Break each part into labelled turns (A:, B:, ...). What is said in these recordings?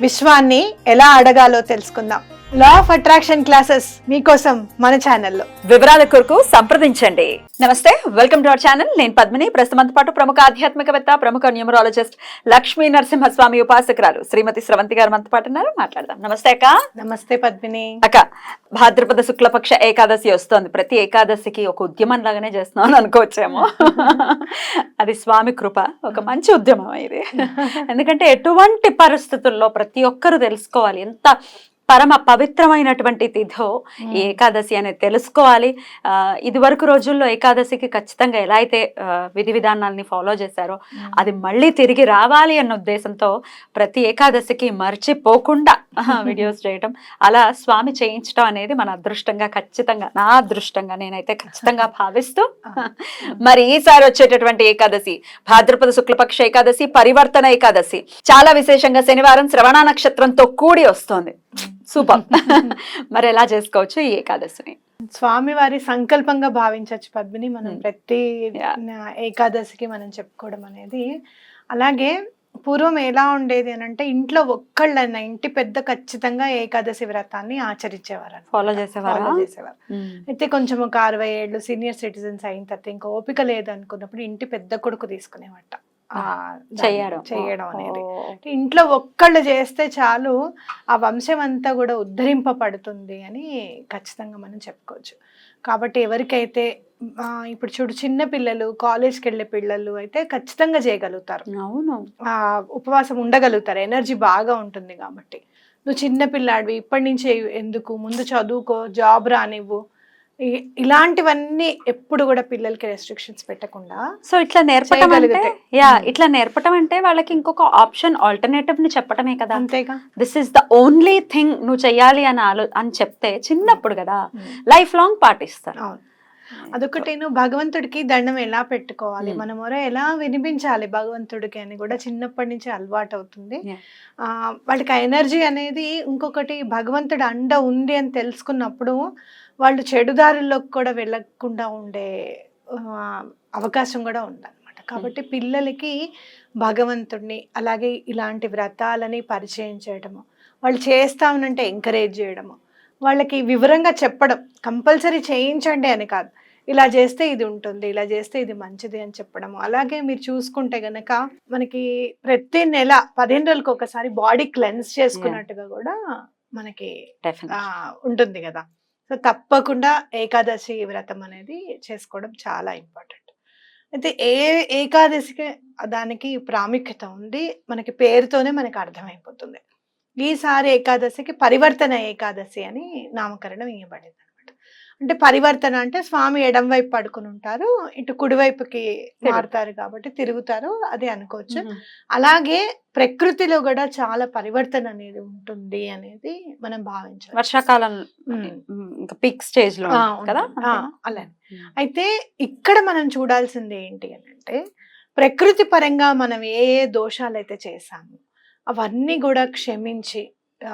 A: విశ్వాన్ని ఎలా అడగాలో తెలుసుకుందాం. లా ఆఫ్ అట్రాక్షన్ క్లాసెస్ మీకోసం మన ఛానల్లో
B: వివరాల కొరకు సంప్రదించండి. నమస్తే వెల్కమ్ టు అవర్ ఛానల్ నేను పద్మిని. ప్రస్తుతంతో పాటు ప్రముఖ ఆధ్యాత్మికవేత్త ప్రముఖ న్యూమరాలజిస్ట్ లక్ష్మీ నరసింహస్వామి ఉపాసకురాలు శ్రీమతి స్రవంతి గారు మనతో పాటు ఉన్నారు. మాట్లాడదాం. నమస్తే అక్క.
A: నమస్తే పద్మిని.
B: అక్క భాద్రపద శుక్లపక్ష ఏకాదశి వస్తోంది. ప్రతి ఏకాదశికి ఒక ఉద్యమం లాగానే చేస్తున్నాం అని అనుకోవచ్చేమో. అది స్వామి కృప. ఒక మంచి ఉద్యమం ఇది. ఎందుకంటే ఎటువంటి పరిస్థితుల్లో ప్రతి ఒక్కరూ తెలుసుకోవాలి. ఎంత పరమ పవిత్రమైనటువంటి తిథో ఈ ఏకాదశి అనేది తెలుసుకోవాలి. ఆ, ఇది వరకు రోజుల్లో ఏకాదశికి ఖచ్చితంగా ఎలా అయితే విధి విధానాల్ని ఫాలో చేశారో అది మళ్ళీ తిరిగి రావాలి అన్న ఉద్దేశంతో ప్రతి ఏకాదశికి మర్చిపోకుండా వీడియోస్ చేయటం అలా స్వామి చేయించడం అనేది మన అదృష్టంగా ఖచ్చితంగా నా అదృష్టంగా నేనైతే ఖచ్చితంగా భావిస్తూ మరి ఈసారి వచ్చేటటువంటి ఏకాదశి భాద్రపద శుక్లపక్ష ఏకాదశి పరివర్తన ఏకాదశి చాలా విశేషంగా శనివారం శ్రవణ నక్షత్రంతో కూడి వస్తోంది. సూపర్. మరి ఎలా చేసుకోవచ్చు ఈ ఏకాదశిని?
A: స్వామి వారి సంకల్పంగా భావించవచ్చు పద్మిని. మనం
B: Hmm.
A: ప్రతి ఏకాదశికి మనం చెప్పుకోవడం అనేది. అలాగే పూర్వం ఎలా ఉండేది అని అంటే ఇంట్లో ఒక్కళ్ళైనా ఇంటి పెద్ద ఖచ్చితంగా ఏకాదశి వ్రతాన్ని ఆచరించేవారు
B: ఫాలో చేసేవారా?
A: Follow చేసేవారు. అయితే కొంచెం ఒక అరవై ఏళ్ళు సీనియర్ సిటిజన్స్ అయిన తర్వాత ఇంకా ఓపిక లేదు అనుకున్నప్పుడు ఇంటి పెద్ద కొడుకు తీసుకునేవట.
B: చెయ్యడం.
A: చెయ్యడం అనేది. ఇంట్లో ఒక్కళ్ళు చేస్తే చాలు ఆ వంశం అంతా కూడా ఉద్ధరింపబడుతుంది అని ఖచ్చితంగా మనం చెప్పుకోవచ్చు. కాబట్టి ఎవరికైతే ఇప్పుడు చూడు చిన్న పిల్లలు కాలేజ్కి వెళ్ళే పిల్లలు అయితే ఖచ్చితంగా చేయగలుగుతారు.
B: అవును.
A: ఆ ఉపవాసం ఉండగలుగుతారు. ఎనర్జీ బాగా ఉంటుంది కాబట్టి. నువ్వు చిన్న పిల్లాడివి ఇప్పటి నుంచే ఎందుకు? ముందు చదువుకో జాబ్ రానివ్వు. ఇలాంటివన్నీ ఎప్పుడు కూడా పిల్లలకి రెస్ట్రిక్షన్స్ పెట్టకుండా
B: సో ఇట్లా నేర్పటం అంటే. యా. ఇట్లా నేర్పటం అంటే వాళ్ళకి ఇంకొక ఆప్షన్ ఆల్టర్నేటివ్ని చెప్పటమే కదా.
A: అంతేగా.
B: This is the only thing నువ్వు చెయ్యాలి అని ఆలో అని చెప్తే చిన్నప్పుడు కదా లైఫ్ లాంగ్ పాటిస్తారు.
A: అదొకటి నువ్వు భగవంతుడికి దండం ఎలా పెట్టుకోవాలి. మన మొర ఎలా వినిపించాలి భగవంతుడికి అని కూడా చిన్నప్పటి నుంచి అలవాటు అవుతుంది ఆ ఎనర్జీ అనేది ఇంకొకటి భగవంతుడు అండ ఉంది అని తెలుసుకున్నప్పుడు వాళ్ళు చెడుదారుల్లోకి కూడా వెళ్ళకుండా ఉండే అవకాశం కూడా ఉందన్నమాట. కాబట్టి పిల్లలకి భగవంతుడిని అలాగే ఇలాంటి వ్రతాలని పరిచయం చేయడము వాళ్ళు చేస్తామనంటే ఎంకరేజ్ చేయడము వాళ్ళకి వివరంగా చెప్పడం కంపల్సరీ చేయించండి అని కాదు. ఇలా చేస్తే ఇది ఉంటుంది ఇలా చేస్తే ఇది మంచిది అని చెప్పడం అలాగే మీరు చూసుకుంటే గనక మనకి ప్రతి నెల పదిహేను రోజులకు ఒకసారి బాడీ క్లెన్స్ చేసుకున్నట్టుగా కూడా మనకి ఉంటుంది కదా. సో తప్పకుండా ఏకాదశి వ్రతం అనేది చేసుకోవడం చాలా ఇంపార్టెంట్. అయితే ఏ ఏకాదశికి దానికి ప్రాముఖ్యత ఉంది మనకి పేరుతోనే మనకు అర్థమైపోతుంది. ఈసారి ఏకాదశికి పరివర్తన ఏకాదశి అని నామకరణం ఇవ్వబడింది. అంటే పరివర్తన అంటే స్వామి ఎడం వైపు పడుకుని ఉంటారు ఇటు కుడివైపుకి మారుతారు కాబట్టి తిరుగుతారు అది అనుకోవచ్చు. అలాగే ప్రకృతిలో కూడా చాలా పరివర్తన అనేది ఉంటుంది అనేది మనం భావించాలి
B: వర్షాకాలం పీక్ స్టేజ్లో కదా?
A: అలానే. అయితే ఇక్కడ మనం చూడాల్సింది ఏంటి అని అంటే ప్రకృతి పరంగా మనం ఏ ఏ దోషాలు అయితే చేశాము అవన్నీ కూడా క్షమించి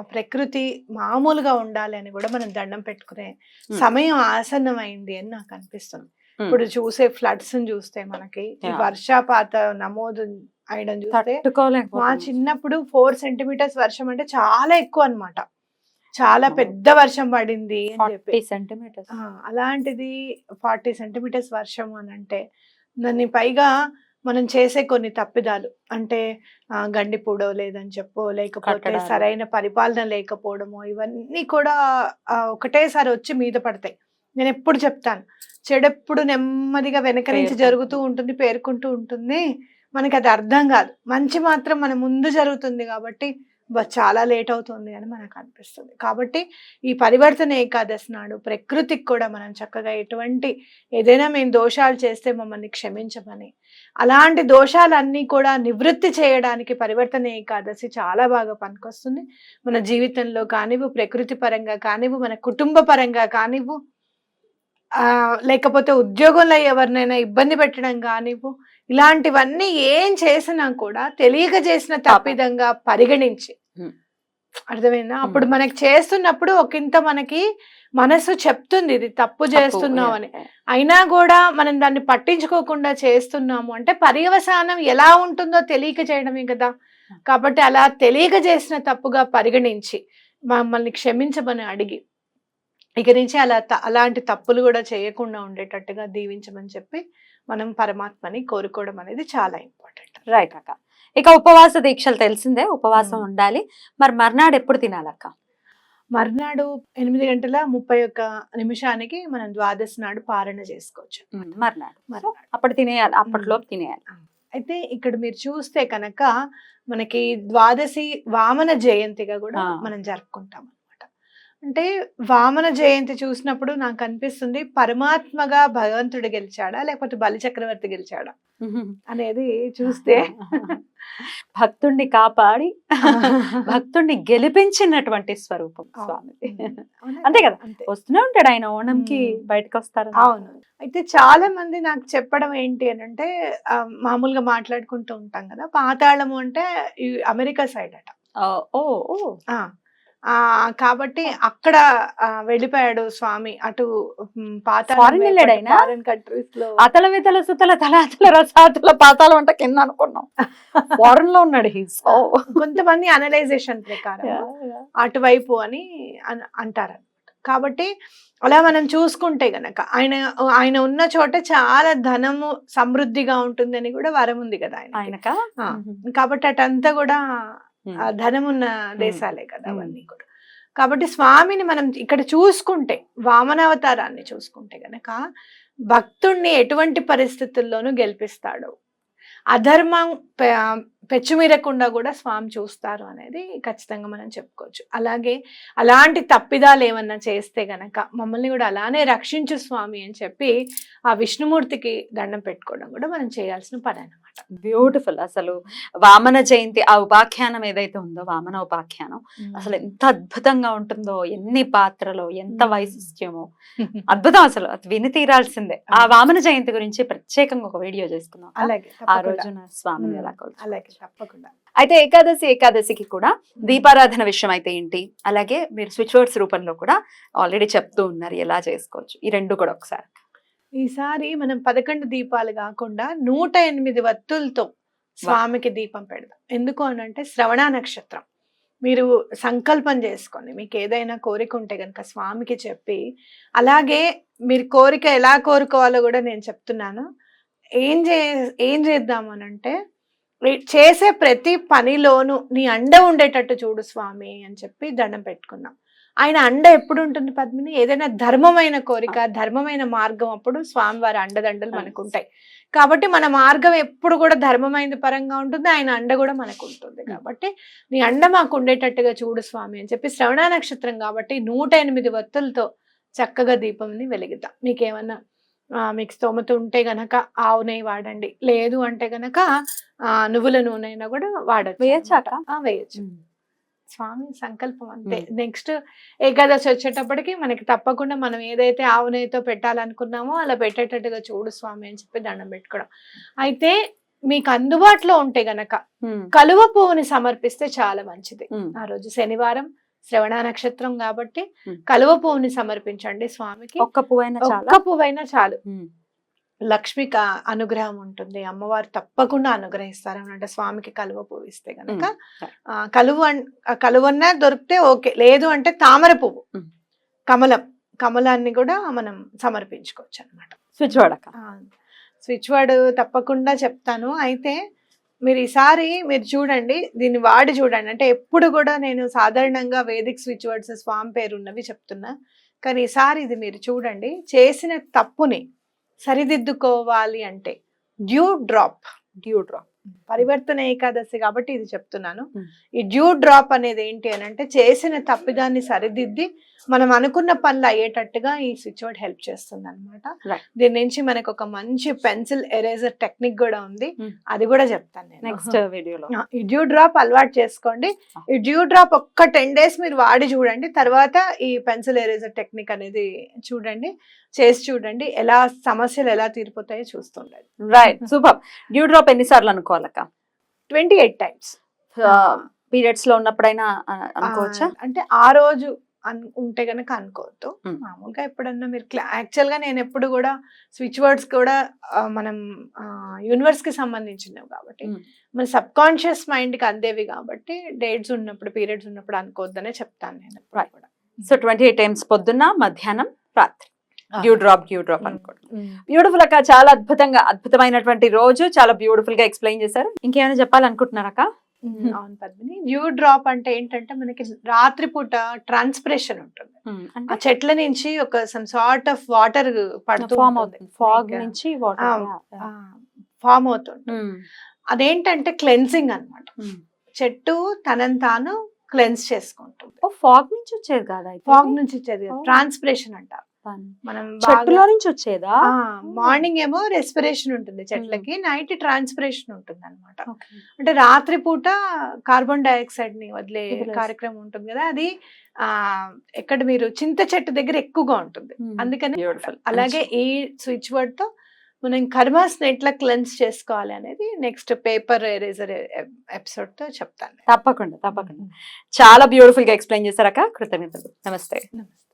A: ప్రకృతి మామూలుగా ఉండాలి అని కూడా మనం దండం పెట్టుకునే. సమయం ఆసన్నమైంది అని నాకు అనిపిస్తుంది. ఇప్పుడు చూసే ఫ్లడ్స్ చూస్తే మనకి. వర్షపాత నమోదు అయిడం చూస్తే మా. చిన్నప్పుడు ఫోర్ సెంటీమీటర్స్ వర్షం అంటే చాలా ఎక్కువ అన్నమాట చాలా. పెద్ద వర్షం పడింది అని చెప్పి
B: 40 centimeters.
A: ఆ, అలాంటిది ఫార్టీ సెంటీమీటర్స్ వర్షం అని అంటే దాన్ని పైగా మనం చేసే కొన్ని తప్పిదాలు. అంటే గండిపూడో లేదని చెప్పో లేకపోతే. సరైన పరిపాలన లేకపోవడమో ఇవన్నీ కూడా ఒకటేసారి వచ్చి మీద పడతాయి. నేను ఎప్పుడు చెప్తాను. చెడెప్పుడు నెమ్మదిగా వెనక నుంచి. జరుగుతూ ఉంటుంది పేర్కొంటూ ఉంటుంది. మనకి అది అర్థం కాదు. మంచి మాత్రం మన ముందు జరుగుతుంది కాబట్టి చాలా లేట్ అవుతుంది అని మనకు అనిపిస్తుంది. కాబట్టి ఈ పరివర్తన ఏకాదశి నాడు ప్రకృతికి కూడా మనం చక్కగా ఎటువంటి ఏదైనా మేము దోషాలు చేస్తే మమ్మల్ని క్షమించమని అలాంటి దోషాలన్నీ కూడా నివృత్తి చేయడానికి పరివర్తన ఏకాదశి చాలా బాగా పనికొస్తుంది. మన జీవితంలో కానివ్వు ప్రకృతి పరంగా కానివ్వు మన కుటుంబ పరంగా కానివ్వు లేకపోతే ఉద్యోగంలో ఎవరినైనా ఇబ్బంది పెట్టడం కానివ్వు ఇలాంటివన్నీ ఏం చేసినా కూడా తెలియక చేసిన తప్పిదంగా పరిగణించి. అర్థమైందా? అప్పుడు మనకి చేస్తున్నప్పుడు ఒకంత మనకి మనసు చెప్తుంది ఇది తప్పు చేస్తున్నాం అని అయినా కూడా మనం దాన్ని పట్టించుకోకుండా చేస్తున్నాము. అంటే పర్యవసానం ఎలా ఉంటుందో తెలియక చేయడమే కదా. కాబట్టి అలా తెలియక చేసిన తప్పుగా పరిగణించి మమ్మల్ని క్షమించమని అడిగి ఇక నుంచి అలా అలాంటి తప్పులు కూడా చేయకుండా ఉండేటట్టుగా దీవించమని చెప్పి మనం పరమాత్మని కోరుకోవడం అనేది చాలా ఇంపార్టెంట్.
B: రైట్ అక్క. ఇక ఉపవాస దీక్షలు తెలిసిందే ఉపవాసం
A: మ్మ్.
B: ఉండాలి. మరి మర్నాడు ఎప్పుడు తినాలక్క
A: మర్నాడు ఎనిమిది గంటల ముప్పై ఒక్క నిమిషానికి మనం ద్వాదశి నాడు పారణ చేసుకోవచ్చు.
B: మ్మ్. మర్నాడు.
A: మర్నాడు.
B: అప్పుడు తినేయాలి అప్పట్లోపు తినేయాలి.
A: అయితే ఇక్కడ మీరు చూస్తే కనుక మనకి ద్వాదశి వామన జయంతిగా కూడా
B: ఆ.
A: మనం జరుపుకుంటాం అంటే వామన జయంతి చూసినప్పుడు నాకు అనిపిస్తుంది పరమాత్మగా భగవంతుడు గెలిచాడా? లేకపోతే బలి చక్రవర్తి గెలిచాడా? అనేది చూస్తే.
B: భక్తుణ్ణి కాపాడి భక్తుణ్ణి గెలిపించినటువంటి స్వరూపం
A: అవునా?
B: అంతే కదా? వస్తూనే ఉంటాడు ఆయన ఓణంకి. బయటకు వస్తారు
A: అవును. అయితే చాలా మంది నాకు చెప్పడం ఏంటి అని అంటే మామూలుగా మాట్లాడుకుంటూ ఉంటాం కదా పాతాళము అంటే అమెరికా సైడ్ అట.
B: ఓ ఓ.
A: కాబట్టి అక్కడ వెళ్ళిపోయాడు స్వామి అటు
B: Foreign వెళ్ళాడు ఆయన?
A: ఫారెన్ కంట్రీస్లో.
B: అతల వితల సుతల తలాతల రసాతల పాతాల వంట కింద అనుకున్నాం. ఫారెన్లో ఉన్నాడు
A: కొంతమంది అనలైజేషన్ ప్రకారం అటువైపు అని అంటారు కాబట్టి అలా మనం చూసుకుంటే గనక ఆయన ఆయన ఉన్న చోట చాలా ధనము సమృద్ధిగా ఉంటుందని కూడా వరం ఉంది కదా ఆయన. కాబట్టి అటంతా కూడా ధనమున్న దేశాలే కదా. అవన్నీ కూడా. కాబట్టి స్వామిని మనం ఇక్కడ చూసుకుంటే వామనావతారాన్ని చూసుకుంటే గనక భక్తుణ్ణి ఎటువంటి పరిస్థితుల్లోనూ గెలిపిస్తాడు. అధర్మం పెచ్చుమీరకుండా కూడా స్వామి చూస్తారు అనేది ఖచ్చితంగా మనం చెప్పుకోవచ్చు. అలాగే అలాంటి తప్పిదాలు ఏమన్నా చేస్తే గనక మమ్మల్ని కూడా అలానే రక్షించు స్వామి అని చెప్పి ఆ విష్ణుమూర్తికి దండం పెట్టుకోవడం కూడా మనం చేయాల్సిన పని అనమాట
B: బ్యూటిఫుల్ అసలు వామన జయంతి ఆ ఉపాఖ్యానం ఏదైతే ఉందో వామన ఉపాఖ్యానం అసలు ఎంత అద్భుతంగా ఉంటుందో ఎన్ని పాత్రలో ఎంత. వైశిష్ట్యమో. అద్భుతం అసలు విని తీరాల్సిందే. ఆ వామన జయంతి గురించి ప్రత్యేకంగా ఒక వీడియో చేసుకుందాం
A: అలాగే
B: ఆ. రోజున స్వామిని
A: మ్మ్.
B: ఎలా కొలుచుకోవచ్చు.
A: అలాగే తప్పకుండా.
B: అయితే ఏకాదశి ఏకాదశికి కూడా దీపారాధన విషయం అయితే ఏంటి? అలాగే మీరు స్విచ్ వర్డ్స్ రూపంలో కూడా ఆల్రెడీ చెప్తూ ఉన్నారు ఎలా చేసుకోవచ్చు. ఈ రెండు కూడా ఒకసారి.
A: ఈసారి మనం పదకొండు దీపాలు కాకుండా నూట ఎనిమిది వత్తులతో స్వామికి దీపం పెడదాం. ఎందుకు అని అంటే శ్రవణ నక్షత్రం. మీరు సంకల్పం చేసుకోండి. మీకు ఏదైనా కోరిక ఉంటే కనుక స్వామికి చెప్పి అలాగే మీరు కోరిక ఎలా కోరుకోవాలో కూడా నేను చెప్తున్నాను. ఏం చే ఏం చేద్దాం అని అంటే ఈ- చేసే ప్రతి పనిలోనూ నీ అండ ఉండేటట్టు చూడు స్వామి అని చెప్పి దండం పెట్టుకుందాం. ఆయన అండ ఎప్పుడు ఉంటుంది పద్మిని? ఏదైనా ధర్మమైన కోరిక ధర్మమైన మార్గం అప్పుడు స్వామివారి అండదండలు మనకు ఉంటాయి కాబట్టి మన మార్గం ఎప్పుడు కూడా ధర్మమైన పరంగా ఉంటుంది ఆయన అండ కూడా మనకు ఉంటుంది కాబట్టి నీ అండ మాకు ఉండేటట్టుగా చూడు స్వామి అని చెప్పి శ్రవణ నక్షత్రం కాబట్టి నూట ఎనిమిది వత్తులతో చక్కగా దీపంని వెలిగిద్దాం. మీకేమన్నా ఆ, మీకు స్తోమత ఉంటే గనక ఆవు నెయ్యి వాడండి. లేదు అంటే గనక ఆ, నువ్వుల నూనె అయినా కూడా వాడచ్చు
B: వేయొచ్చాక?
A: వేయచ్చు. స్వామి సంకల్పం అంతే. నెక్స్ట్ ఏకాదశి వచ్చేటప్పటికి మనకి తప్పకుండా మనం ఏదైతే ఆవు నెయ్యితో పెట్టాలనుకున్నామో అలా పెట్టేటట్టుగా చూడు స్వామి అని చెప్పి దండం పెట్టుకోవడం. అయితే మీకు అందుబాటులో ఉంటే గనక. కలువ పువ్వుని సమర్పిస్తే చాలా మంచిది. ఆ రోజు శనివారం శ్రవణ నక్షత్రం కాబట్టి. కలువ పువ్వుని సమర్పించండి స్వామికి.
B: ఒక్క పువ్వైనా చాలా?
A: ఒక్క పువ్వైనా చాలు.
B: మ్మ్.
A: లక్ష్మి క- అనుగ్రహం ఉంటుంది. అమ్మవారు తప్పకుండా అనుగ్రహిస్తారు. అంటే స్వామికి కలువ పువ్వు ఇస్తే గనక. ఆ, కలువ కలువన్నా దొరికితే ఓకే. లేదు అంటే తామర పువ్వు. కమలం. కమలాన్ని కూడా మనం సమర్పించుకోవచ్చు అనమాట
B: స్విచ్ వర్డ్ అక్క
A: స్విచ్ వర్డ్ తప్పకుండా చెప్తాను. అయితే మీరు ఈసారి మీరు చూడండి దీన్ని వాడి చూడండి. అంటే ఎప్పుడు కూడా నేను సాధారణంగా వేదిక్ స్విచ్ వర్డ్స్ స్వామి పేరు ఉన్నవి చెప్తున్నా. కానీ ఈసారి ఇది మీరు చూడండి. చేసిన తప్పుని సరిదిద్దుకోవాలి అంటే డ్యూ డ్రాప్.
B: Dew drop.
A: పరివర్తన ఏకాదశి కాబట్టి ఇది చెప్తున్నాను. ఈ డ్యూ డ్రాప్ అనేది ఏంటి అని అంటే చేసిన తప్పిదాన్ని సరిదిద్ది మనం అనుకున్న పనులు అయ్యేటట్టుగా ఈ స్విచ్ వర్డ్ హెల్ప్ చేస్తుంది అనమాట. దీని నుంచి మనకు ఒక మంచి పెన్సిల్ ఎరేజర్ టెక్నిక్ కూడా ఉంది. అది కూడా చెప్తాను నేను.
B: నెక్స్ట్ వీడియోలో.
A: ఈ డ్యూ డ్రాప్ అలవాటు చేసుకోండి. ఈ డ్యూ డ్రాప్ ఒక్క టెన్ డేస్ మీరు వాడి చూడండి. తర్వాత ఈ పెన్సిల్ ఎరేజర్ టెక్నిక్ అనేది చూడండి. చేసి చూడండి. ఎలా సమస్యలు ఎలా తీరిపోతాయో చూస్తుండండి.
B: Right super. డ్యూ డ్రాప్ ఎన్నిసార్లు అనుకోవాలక్క?
A: Twenty eight times.
B: పీరియడ్స్లో ఉన్నప్పుడైనా అనుకోవచ్చా?
A: అంటే ఆ రోజు ఉంటే గనక అనుకోవద్దు. మామూలుగా ఎప్పుడన్నా మీరు యాక్చువల్గా నేను ఎప్పుడు కూడా స్విచ్ వర్డ్స్ కూడా మనం యూనివర్స్కి సంబంధించినవి కాబట్టి. మన సబ్ కాన్షియస్ మైండ్కి అందేవి కాబట్టి డేట్స్ ఉన్నప్పుడు పీరియడ్స్ ఉన్నప్పుడు అనుకోవద్దనే చెప్తాను నేను.
B: సో ట్వంటీ ఎయిట్ టైమ్స్ పొద్దున్న మధ్యాహ్నం రాత్రి. Dew drop dew drop
A: Hmm.
B: అనుకోండి.
A: Hmm.
B: బ్యూటిఫుల్ అక్క చాలా అద్భుతంగా అద్భుతమైనటువంటి రోజు చాలా బ్యూటిఫుల్గా ఎక్స్ప్లెయిన్ చేశారు. ఇంకేమైనా చెప్పాలనుకుంటున్నారక్క
A: Hmm. అవును పద్మిని. డ్యూ డ్రాప్ అంటే ఏంటంటే మనకి రాత్రిపూట ట్రాన్స్పిరేషన్ ఉంటుంది. ఆ
B: అంటే?
A: చెట్ల నుంచి ఒక సమ్ సార్ట్ ఆఫ్ వాటర్ పడుతూ
B: ఫామ్
A: ఉంటుంది.
B: అవుతుంది. ఫాగ్ నుంచి
A: ఆ,
B: వాటర్
A: ఆ, ఫామ్ అవుతుంది అదేంటంటే క్లెన్సింగ్ అన్నమాట. చెట్టు తనని తాను క్లెన్స్ చేసుకుంటుంది.
B: ఫాగ్ నుంచి వచ్చేది కాదా?
A: ఫాగ్ నుంచి వచ్చేది
B: Oh.
A: ట్రాన్స్పిరేషన్ అంటారు.
B: Fun.
A: మనం
B: చెట్టులో నుంచి వచ్చేదా?
A: మార్నింగ్ ఏమో రెస్పిరేషన్ ఉంటుంది చెట్లకి నైట్ ట్రాన్స్పిరేషన్ ఉంటుంది అనమాట. అంటే రాత్రి పూట కార్బన్ డైఆక్సైడ్ని వదిలే. కార్యక్రమం ఉంటుంది కదా అది ఆ ఎక్కడ మీరు చింత చెట్టు దగ్గర ఎక్కువగా ఉంటుంది. అందుకని. అలాగే ఈ స్విచ్ వర్డ్తో మనం కర్మాస్ ఎట్లా క్లెన్స్ చేసుకోవాలి అనేది నెక్స్ట్ పేపర్ ఎరేజర్ ఎపిసోడ్తో చెప్తాను.
B: తప్పకుండా తప్పకుండా. చాలా బ్యూటిఫుల్గా ఎక్స్ప్లెయిన్ చేశారక్క. కృతజ్ఞతలు. నమస్తే.
A: నమస్తే.